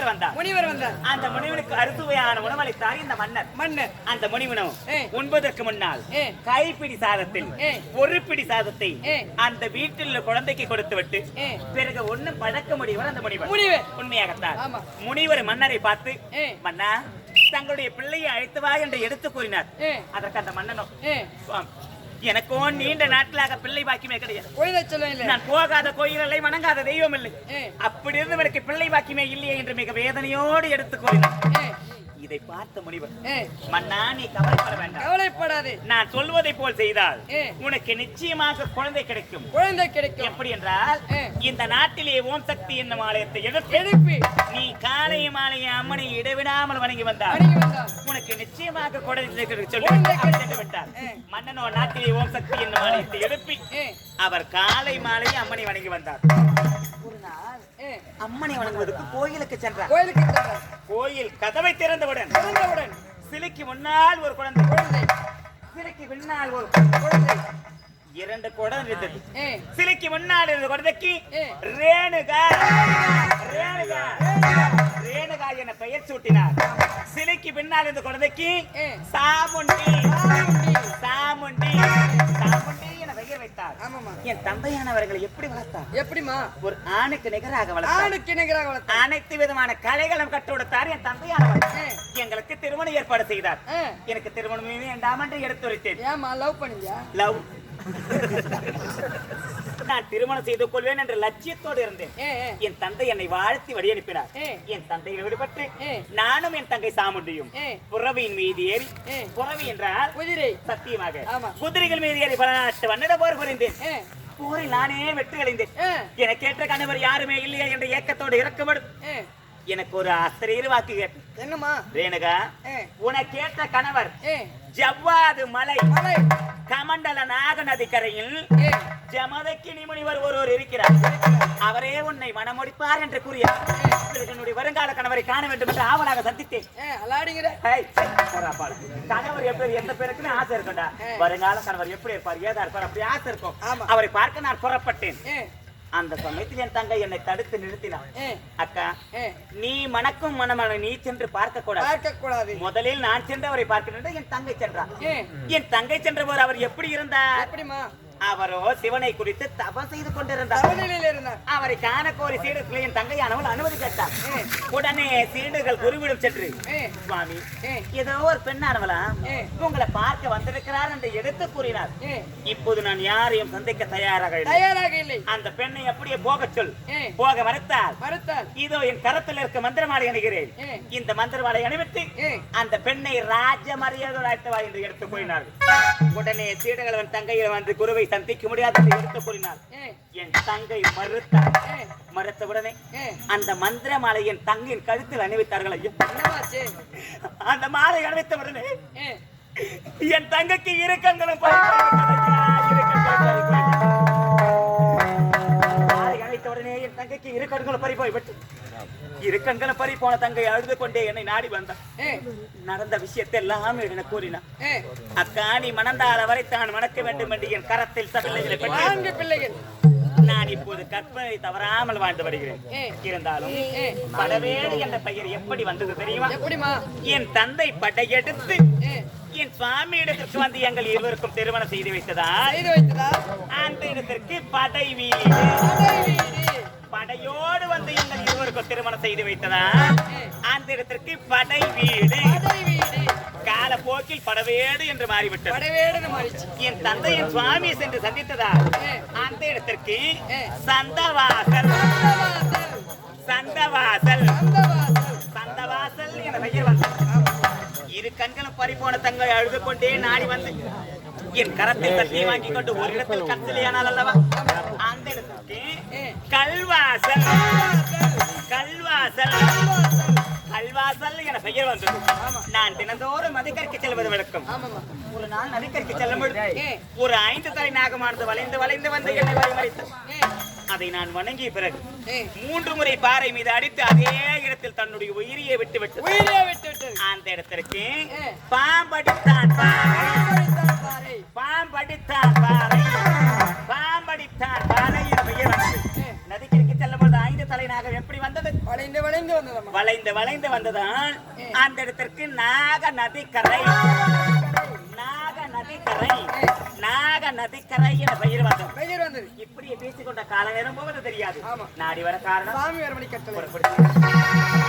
முனிவர் வந்தார் முனிவர் வந்தார் அந்த முனிவனுக்கு அறுசுவையான உணவளித்தார் இந்த மன்னர் மன்னர் அந்த முனிவனும். உண்பதற்கு முன்னால். கைப்பிடி சாதத்தில். ஒரு பிடி சாதத்தை. அந்த வீட்டில் உள்ள குழந்தைக்கு கொடுத்து விட்டு. பிறகு ஒண்ணும் பழக்க முடியவர் அந்த முனிவர் முனிவர். உண்மையாகத்தான். முனிவர் மன்னரை பார்த்து. மன்னா தங்களுடைய பிள்ளையை அழைத்து வா என்று எடுத்து கூறினார். அதற்கு அந்த மன்னனோ ஏ சுவாமி, எனக்கும் நீண்ட நாட்களாக பிள்ளை பாக்கியமே கிடையாது. கோயிலை சொல்ல இல்லை. நான் போகாத கோயில் வணங்காத தெய்வம் இல்லை. அப்படி இருந்தவனுக்கு பிள்ளை பாக்கியமே இல்லையே என்று மிக வேதனையோடு எடுத்து ஏ. இதை பார்த்த முனிவர் மன்னா நீ கவலைப்பட வேண்டாம். கவலைப்படாதே. நான் சொல்வதை போல் செய்தால். உனக்கு நிச்சயமாக குழந்தை கிடைக்கும். குழந்தை கிடைக்கும். எப்படி என்றால். இந்த நாட்டிலே ஓம் சக்தி என்னும் ஆலயத்தை எழுப்பி நீ காலையும் மாலையும் அம்மனை இடைவிடாமல் வணங்கி வந்தார் உனக்கு நிச்சயமாக குழந்தை சொல்லி விட்டார். மன்னனோ நாட்டிலே ஓம் சக்தி என்னும் ஆலயத்தை எழுப்பி அவர் காலை மாலை அம்மனை வணங்கி வந்தார். ஒரு நாள் அம்மனை வணங்குவதற்கு கோயிலுக்கு சென்றார். கோயிலுக்கு சென்றார். கோயில் கதவை திறந்தவுடன் திறந்தவுடன் சிலைக்கு முன்னால் ஒரு குழந்தை. குழந்தை. சிலைக்கு பின்னால் ஒரு குழந்தை. இரண்டு குழந்தை இருந்தது. சிலைக்கு முன்னால் இருந்த குழந்தைக்கு. ரேணுகா. ரேணுகா. ரேணுகா என பெயர் சூட்டினார். சிலைக்கு பின்னால் இருந்த குழந்தைக்கு. சாமுண்டி. சாமுண்டி. சாமுண்டி. பெயர் வைத்தார். என் தந்தையானவர்களை எப்படி வளர்த்தார்? எப்படிமா ஒரு ஆணுக்கு நிகராக வளர்த்தார். ஆணுக்கு நிகராக வளர்த்தார். அனைத்து விதமான கலைகளும் கற்றுக் கொடுத்தார் என் தந்தையானவர். எங்களுக்கு திருமணம் ஏற்பாடு செய்தார். எனக்கு திருமணமே வேண்டாம் என்று எடுத்துரைத்தேன். லவ் பண்ணியா? லவ் நான் திருமணம் செய்து கொள்வேன் என்ற லட்சியத்தோடு இருந்தேன் என் தந்தை என்னை வாழ்த்தி வழி அனுப்பினார். என் தந்தையை விடுபட்டு. நானும் என் தங்கை சாமுண்டியும். புறவியின் மீது ஏறி. புறவி என்றால் குதிரை சத்தியமாக. குதிரைகள் மீது ஏறி பல நாட்டு வண்ணட போர் புரிந்தேன் போரில் நானே வெற்றி அடைந்தேன் ஏற்ற கணவர் யாருமே இல்லையா என்ற ஏக்கத்தோடு இறக்கப்படும் எனக்கு ஒரு ஆசிரியர் வாக்கு கேட்டேன். என்னம்மா? ரேணுகா ஏ. உனக்கேற்ற கணவர் ஜவ்வாது மலை. மலை. கமண்டல நாக நதிக்கரையில் ஜமதக்கினி முனிவர் ஒருவர் இருக்கிறார். அவரே உன்னை மனமுடிப்பார் என்று கூறியார் என்னுடைய வருங்கால கணவரை காண வேண்டும் என்று ஆவலாக சந்தித்தேன். கணவர் எப்படி எந்த பேருக்குன்னு ஆசை இருக்கும்டா. ஏ. வருங்கால கணவர் எப்படி இருப்பார்? ஏதா இருப்பார்? அப்படி ஆசை இருக்கும். அவரை பார்க்க நான் புறப்பட்டேன். அந்த சமயத்தில் என் தங்கை என்னை தடுத்து நிறுத்தினார் ஏ. அக்கா நீ மணக்கும் மணமன நீ சென்று பார்க்க கூடாது பார்க்க கூடாது முதலில் நான் சென்று அவரை பார்க்கிறேன் என் தங்கை சென்றார் ஏ. என் தங்கை சென்ற போது அவர் எப்படி இருந்தார்? எப்படிமா அவரோ சிவனை குறித்து தபம் செய்து கொண்டிருந்தார். அவரை காண கோரி சீடர்களை என் தங்கையானவள் அனுமதி கேட்டார். உடனே சீடர்கள் குருவிடம் சென்று சுவாமி ஏதோ ஒரு பெண்ணானவளா. உங்களை பார்க்க வந்திருக்கிறார் என்று எடுத்து கூறினார். இப்போது நான் யாரையும் சந்திக்க தயாராக தயாராக இல்லை. அந்த பெண்ணை அப்படியே போகச் சொல். போக மறுத்தால் மறுத்தார் இதோ என் கரத்தில் இருக்க மந்திரமாலை அணுகிறேன். இந்த மந்திரமாலை அணிவித்து அந்த பெண்ணை ராஜ மரியாதை என்று எடுத்து கூறினார்கள். உடனே சீடர்கள் தங்கையில் வந்து குருவை சந்திக்க முடியாது எடுத்து கூறினார் ஏ. என் தங்கை மறுத்த உடனே ஏ. அந்த மந்திர மாலை என் தங்கையின் கழுத்தில் அணிவித்தார்கள் ஐயா. அந்த மாலை அணிவித்த உடனே ஏ. என் தங்கைக்கு இரு கண்களும் உடனே என் தங்கைக்கு இரு கண்களும் பறி போய்விட்டு இரு கண்களும் பறி போன தங்கை அழுது கொண்டே என்னை நாடி வந்தார் ஏ. நடந்த விஷயத்தை எல்லாம் என கூறினார் ஏ. அக்கா நீ மணந்தார வரை தான் மணக்க வேண்டும் என்று என் கரத்தில் சபிள்ளைகளை பிள்ளைகள் நான் இப்போது கற்பனை தவறாமல் வாழ்ந்து வருகிறேன். இருந்தாலும் படவேடு என்ற பெயர் எப்படி வந்தது தெரியுமா? என் தந்தை படையெடுத்து என் சுவாமி இடத்திற்கு வந்து எங்கள் இருவருக்கும் திருமணம் செய்து வைத்ததா? அந்த இடத்திற்கு படை வீடு செய்து வைத்ததால் அந்த இடத்திற்கு படை வீடு. காலப்போக்கில் படவேடு என்று மாறிவிட்டது. என் தந்தை என் சுவாமியை சென்று சந்தித்ததால் ஏ. அந்த இடத்திற்கு. சந்தவாசல். சந்தவாசல். சந்தவாசல். என பெயர் வந்தது. இரு கண்களும் பறிபோன தங்களை அழுது கொண்டே நாடி வந்து. என் கரத்தில் தட்டி வாங்கி கொண்டு ஒரு இடத்தில் கத்திலையானால் அல்லவா? அந்த இடத்திற்கு கல்வாசல். பெயர் வந்தது நான் தினந்தோறும் நதிக்கரைக்கு செல்வது வழக்கம். ஒரு நாள் நதிக்கரைக்கு செல்லும் பொழுது ஒரு ஐந்து தலை நாகமானது வளைந்து வளைந்து வந்து என்னை வழிமறித்தது அதை நான் வணங்கிய பிறகு மூன்று முறை பாறை மீது அடித்து அதே இடத்தில் தன்னுடைய உயிரியை விட்டு விட்டு அந்த இடத்திற்கு. பாம்படித்தான். பாறை நாகம் எப்படி வந்தது? வளைந்து வளைந்து வந்ததம்மா வளைந்து வளைந்து வந்ததான் அந்த இடத்திற்கு நாக நதிக்கரை நாக நதிக்கரை நாக நதிக்கரை என பெயர் வந்தது. பெயர் வந்தது. இப்படியே பேசிக்கொண்ட கால நேரம் போவது தெரியாது. நாடி வர காரணம். சாமி வரமணி கட்டளை.